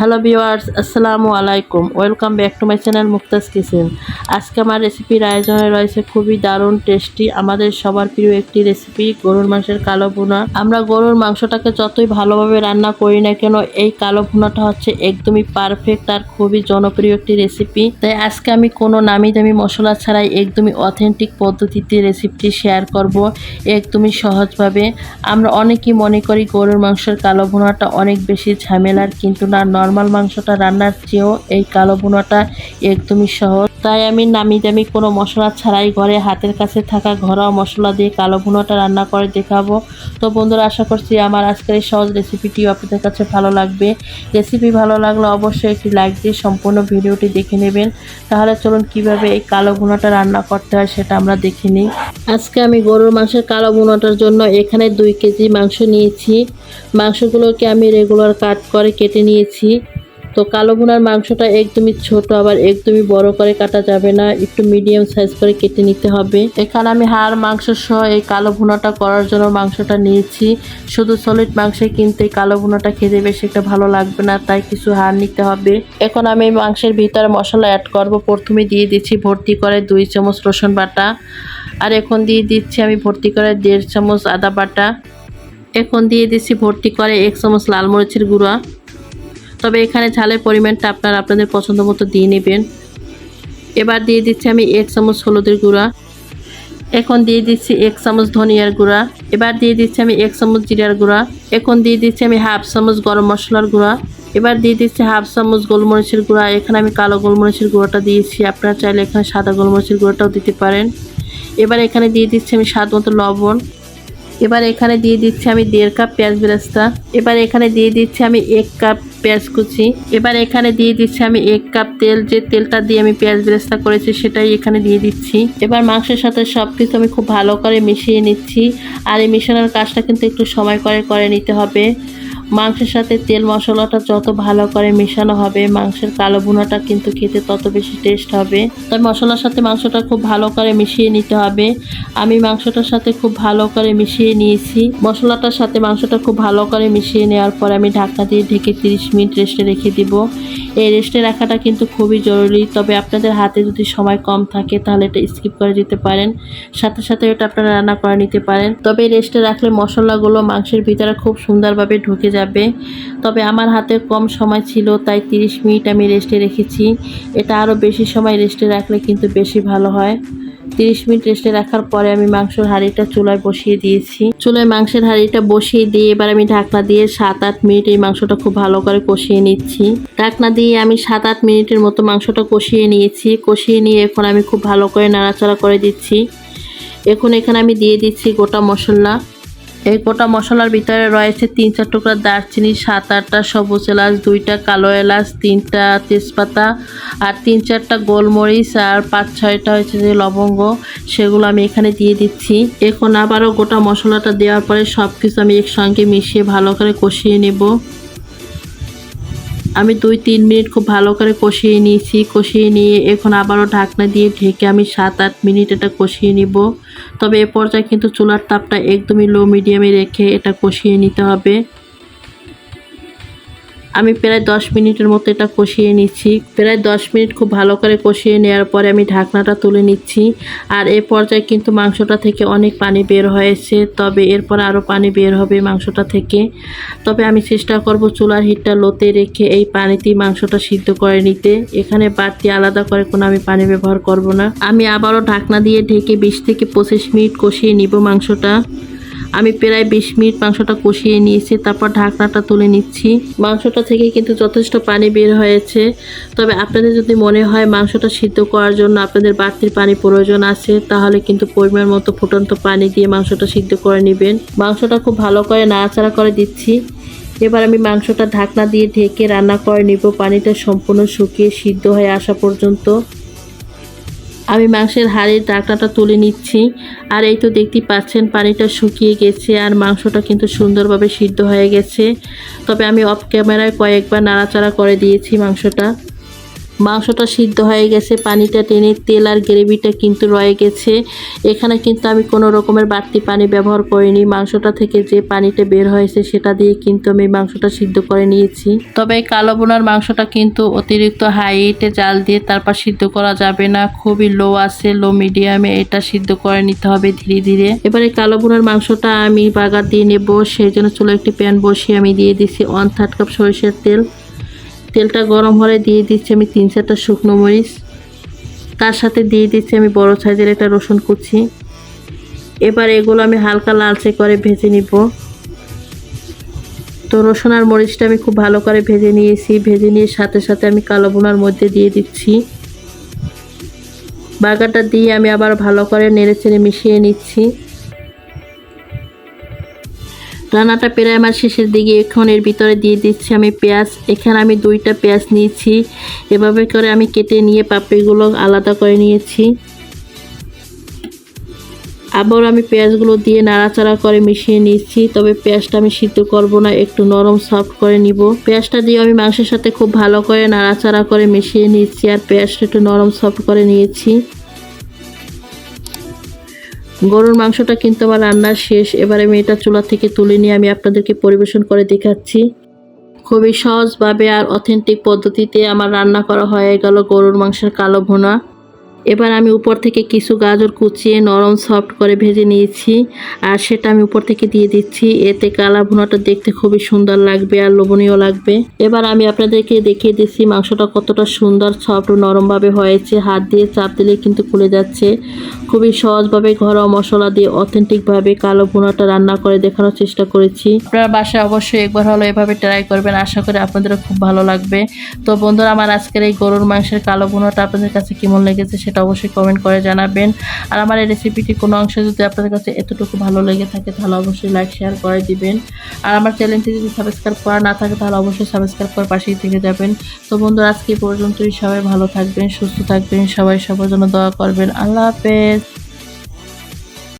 Hello viewers আসসালামু আলাইকুম। Welcome back to my channel Mukta's kitchen. আজকে আমার রেসিপির আয়োজনে রয়েছে খুবই দারুণ টেস্টি, আমাদের সবার প্রিয় একটি রেসিপি, গরুর মাংসের কালো ভুনা। আমরা গরুর মাংসটাকে যতই ভালোভাবে রান্না করি না কেন, এই কালো ভুনাটা হচ্ছে একদমই পারফেক্ট আর খুবই জনপ্রিয় একটি রেসিপি। তাই আজকে আমি কোনো নামি দামি মশলা ছাড়াই একদমই অথেন্টিক পদ্ধতিতে রেসিপিটি শেয়ার করব একদমই সহজভাবে। আমরা অনেকেই মনে করি গরুর মাংসের কালো ভুনাটা অনেক বেশি ঝামেলার কিন্তু না নর্মাল মাংসটা রান্নার চেয়েও এই কালো ভুনাটা একদমই সহজ। তাই আমি নামি দামি কোনো মশলা ছাড়াই ঘরে হাতের কাছে থাকা ঘরোয়া মশলা দিয়ে কালো ভুনাটা রান্না করে দেখাবো। তো বন্ধুরা, আশা করছি আমার আজকের এই সহজ রেসিপিটিও আপনাদের কাছে ভালো লাগবে। রেসিপি ভালো লাগলে অবশ্যই একটি লাইক দিয়ে সম্পূর্ণ ভিডিওটি দেখে নেবেন। তাহলে চলুন কীভাবে এই কালো ভুনাটা রান্না করতে হয় সেটা আমরা দেখে নিই। আজকে আমি গরুর মাংসের কালো ভুনাটার জন্য এখানে দুই কেজি মাংস নিয়েছি। মাংসগুলোকে আমি রেগুলার কাট করে কেটে নিয়েছি। তো কালো ভুনার মাংসটা একদমই ছোট, আবার একদমই বড় করে কাটা যাবে না, একটু মিডিয়াম সাইজ করে কেটে নিতে হবে। এখানে আমি হাড়, মাংস সহ এই কালো ভুনাটা করার জন্য মাংসটা নিয়েছি। শুধু সলিড মাংসে কিন্তু কালো ভুনাটা খেতে বেশি একটা ভালো লাগবে না, তাই কিছু হাড় নিতে হবে। এখন আমি মাংসের ভিতরে মশলা অ্যাড করব। প্রথমে দিয়ে দিচ্ছি ভর্তি করে দুই চামচ রসুন বাটা, আর এখন দিয়ে দিচ্ছি আমি ভর্তি করে দেড় চামচ আদা বাটা। এখন দিয়ে দিচ্ছি ভর্তি করে এক চামচ লাল মরিচের গুঁড়া। তবে এখানে ঝালের পরিমাণটা আপনারা আপনাদের পছন্দ মতো দিয়ে নেবেন। এবার দিয়ে দিচ্ছি আমি এক চামচ হলুদের গুঁড়া। এখন দিয়ে দিচ্ছি এক চামচ ধনিয়ার গুঁড়া। এবার দিয়ে দিচ্ছি আমি এক চামচ জিরার গুঁড়া। এখন দিয়ে দিচ্ছি আমি হাফ চামচ গরম মশলার গুঁড়া। এবার দিয়ে দিচ্ছি হাফ চামচ গোলমরিচের গুঁড়া। এখানে আমি কালো গোলমরিচের গুঁড়োটা দিয়েছি। আপনারা চাইলে এখানে সাদা গোলমরিচের গুঁড়োটাও দিতে পারেন। এবার এখানে দিয়ে দিচ্ছি আমি স্বাদ মতো লবণ। এবার এখানে দিয়ে দিচ্ছি আমি দেড় কাপ পেঁয়াজ বেরেস্তা। এবার এখানে দিয়ে দিচ্ছি আমি এক কাপ পেঁয়াজ কুচি। এবার এখানে দিয়ে দিচ্ছি আমি এক কাপ তেল। যে তেলটা দিয়ে আমি পেঁয়াজ বেরেস্তা করেছি সেটাই এখানে দিয়ে দিচ্ছি। এবার মাংসের সাথে সব কিছু আমি খুব ভালো করে মিশিয়ে নিচ্ছি। আর এই মিশানোর কাজটা কিন্তু একটু সময় করে করে নিতে হবে। মাংসের সাথে তেল মশলাটা যত ভালো করে মেশানো হবে, মাংসের কালো ভুনাটা কিন্তু খেতে তত বেশি টেস্ট হবে। তাই মশলার সাথে মাংসটা খুব ভালো করে মিশিয়ে নিতে হবে। আমি মাংসটার সাথে খুব ভালো করে মিশিয়ে নিয়েছি। মশলাটার সাথে মাংসটা খুব ভালো করে মিশিয়ে নেওয়ার পর আমি ঢাকা দিয়ে ঢেকে তিরিশ মিনিট রেস্টে রেখে দিব। এই রেস্টে রাখাটা কিন্তু খুবই জরুরি। তবে আপনাদের হাতে যদি সময় কম থাকে, তাহলে এটা স্কিপ করে দিতে পারেন। সাথে সাথে এটা আপনারা রান্না করে নিতে পারেন। তবে রেস্টে রাখলে মশলাগুলো মাংসের ভিতরে খুব সুন্দরভাবে ঢুকে যাবে। তবে আমার হাতে কম সময় ছিল, তাই 30 মিনিট আমি রেস্টে রেখেছি। এটা আরও বেশি সময় রেস্টে রাখলে কিন্তু বেশি ভালো হয়। 30 মিনিট রেস্টে রাখার পরে আমি মাংসের হাঁড়িটা চুলায় বসিয়ে দিয়েছি। চুলায় মাংসের হাঁড়িটা বসিয়ে দিয়ে এবার আমি ঢাকনা দিয়ে সাত আট মিনিট এই মাংসটা খুব ভালো করে কষিয়ে নিচ্ছি। ঢাকনা দিয়ে আমি সাত আট মিনিটের মতো মাংসটা কষিয়ে নিয়েছি। কষিয়ে নিয়ে এখন আমি খুব ভালো করে নাড়াচাড়া করে দিচ্ছি। এখন এখানে আমি দিয়ে দিচ্ছি গোটা মশলা। এই গোটা মশলার ভিতরে রয়েছে তিন চার টুকরা দারচিনি, সাত আটটা সবুজ এলাচ, দুইটা কালো এলাচ, তিনটা তেজপাতা আর তিন চারটা গোলমরিচ আর পাঁচ ছয়টা হয়েছে যে লবঙ্গ, সেগুলো আমি এখানে দিয়ে দিচ্ছি। এখন আবারও গোটা মশলাটা দেওয়ার পরে সব কিছু আমি একসঙ্গে মিশিয়ে ভালো করে কষিয়ে নেব। আমি দুই, তিন মিনিট খুব ভালো করে কষিয়ে নিয়েছি। কষিয়ে নিয়ে এখন আবারও ঢাকনা দিয়ে ঢেকে আমি সাত, আট মিনিট এটা কষিয়ে নিব। তবে এ পর্যায়ে কিন্তু চুলার তাপটা একদমই লো মিডিয়ামে রেখে এটা কষিয়ে নিতে হবে। আমি প্রায় দশ মিনিটের মতো এটা কষিয়ে নিচ্ছি। প্রায় দশ মিনিট খুব ভালো করে কষিয়ে নেওয়ার পরে আমি ঢাকনাটা তুলে নিচ্ছি। আর এ পর্যায়ে কিন্তু মাংসটা থেকে অনেক পানি বের হয়েছে। তবে এরপর আরও পানি বের হবে মাংসটা থেকে। তবে আমি চেষ্টা করব চুলার হিটটা লোতে রেখে এই পানিতেই মাংসটা সিদ্ধ করে নিতে। এখানে বাড়তি আলাদা করে কোনো আমি পানি ব্যবহার করব না। আমি আবারও ঢাকনা দিয়ে ঢেকে বিশ থেকে পঁচিশ মিনিট কষিয়ে নিব মাংসটা। আমি প্রায় বিশ মিনিট মাংসটা কষিয়ে নিয়েছি, তারপর ঢাকনাটা তুলে নিচ্ছি। মাংসটা থেকে কিন্তু যথেষ্ট পানি বের হয়েছে। তবে আপনাদের যদি মনে হয় মাংসটা সিদ্ধ করার জন্য আপনাদের বাড়তির পানি প্রয়োজন আছে, তাহলে কিন্তু পরিমাণ মতো ফুটন্ত পানি দিয়ে মাংসটা সিদ্ধ করে নেবেন। মাংসটা খুব ভালো করে নাড়াচাড়া করে দিচ্ছি। এবার আমি মাংসটা ঢাকনা দিয়ে ঢেকে রান্না করে নিব। পানিটা সম্পূর্ণ শুকিয়ে সিদ্ধ হয়ে আসা পর্যন্ত। আমি মাংসের হাড়ের ডাকনাটা তুলে নিচ্ছি। আর এই তো দেখতে পাচ্ছেন, পানিটা শুকিয়ে গেছে আর মাংসটা কিন্তু সুন্দরভাবে সিদ্ধ হয়ে গেছে। তবে আমি অফ ক্যামেরায় কয়েকবার নাড়াচাড়া করে দিয়েছি মাংসটা। মাংসটা সিদ্ধ হয়ে গেছে, পানিটা টেনে তেল আর গ্রেভিটা কিন্তু রয়ে গেছে। এখানে কিন্তু আমি কোনো রকমের বাড়তি পানি ব্যবহার করিনি। মাংসটা থেকে যে পানিটা বের হয়েছে সেটা দিয়ে কিন্তু আমি মাংসটা সিদ্ধ করে নিয়েছি। তবে কালো বোনার মাংসটা কিন্তু অতিরিক্ত হাইটে জাল দিয়ে তারপর সিদ্ধ করা যাবে না। খুবই লো আছে, লো মিডিয়ামে এটা সিদ্ধ করে নিতে হবে ধীরে ধীরে। এবারে কালো বোনার মাংসটা আমি বাগার দিয়ে নেব। সেই জন্য চলো একটি প্যান বসিয়ে আমি দিয়ে দিচ্ছি ওয়ান থার্ড কাপ সরিষার তেল। তেলটা গরম হলে দিয়ে দিচ্ছি আমি তিন চারটা শুকনো মরিচ। তার সাথে দিয়ে দিচ্ছি আমি বড় সাইজের একটা রসুন কুচি। এবার এগুলো আমি হালকা লালচে করে ভেজে নিব। তো রসুন আর মরিচটা আমি খুব ভালো করে ভেজে নিয়েছি। ভেজে নিয়ে সাথে সাথে আমি কালো বোনার মধ্যে দিয়ে দিচ্ছি। বার্গারটা দিয়ে আমি আবার ভালো করে নেড়ে চেড়ে মিশিয়ে নিচ্ছি। রান্নাটা প্রায় আমার শেষের দিকে এখন এর ভিতরে দিয়ে দিচ্ছি আমি পেঁয়াজ। এখানে আমি দুইটা পেঁয়াজ নিয়েছি। এভাবে করে আমি কেটে নিয়ে পাপড়িগুলো আলাদা করে নিয়েছি। আবার আমি পেঁয়াজগুলো দিয়ে নাড়াচাড়া করে মিশিয়ে নিচ্ছি তবে পেঁয়াজটা আমি সিদ্ধ করব না, একটু নরম সফট করে নিব। পেঁয়াজটা দিয়ে আমি মাংসের সাথে খুব ভালো করে নাড়াচাড়া করে মিশিয়ে নিচ্ছি আর পেঁয়াজটা একটু নরম সফট করে নিয়েছি। গরুর মাংসটা কিন্তু আমার রান্নার শেষ। এবারে আমি এটা চুলা থেকে তুলে নিয়ে আমি আপনাদেরকে পরিবেশন করে দেখাচ্ছি। খুবই সহজভাবে আর অথেন্টিক পদ্ধতিতে আমার রান্না করা হয়ে গেল গরুর মাংসের কালো ভুনা। এবার আমি উপর থেকে কিছু গাজর কুচিয়ে নরম সফট করে ভেজে নিয়েছি, আর সেটা আমি উপর থেকে দিয়ে দিচ্ছি। এতে কালা ভুনাটা দেখতে খুবই সুন্দর লাগবে আর লোভনীয় লাগবে। এবার আমি আপনাদেরকে দেখিয়ে দিচ্ছি মাংসটা কতটা সুন্দর সফট ও নরমভাবে হয়েছে। হাত দিয়ে চাপ দিলে কিন্তু খুলে যাচ্ছে। খুবই সহজভাবে ঘরোয়া মশলা দিয়ে অথেন্টিকভাবে কালো ভুনাটা রান্না করে দেখানোর চেষ্টা করেছি। আপনারা বাসায় অবশ্যই একবার হলো এভাবে ট্রাই করবেন। আশা করি আপনাদেরও খুব ভালো লাগবে। তো বন্ধুরা, আমার আজকের এই গরুর মাংসের কালো ভুনাটা আপনাদের কাছে কেমন লেগেছে সেটা অবশ্যই কমেন্ট করে জানাবেন। আর আমার এই রেসিপিটি কোনো অংশ যদি আপনাদের কাছে এতটুকু ভালো লেগে থাকে, তাহলে অবশ্যই লাইক শেয়ার করে দিবেন। আর আমার চ্যানেলটি যদি সাবস্ক্রাইব করা না থাকে, তাহলে অবশ্যই সাবস্ক্রাইব করে পাশেই থেকে যাবেন। তো বন্ধুরা, আজকে পর্যন্তই। সবাই ভালো থাকবেন, সুস্থ থাকবেন, সবাই সবার জন্য দোয়া করবেন। আল্লাহ হাফেজ।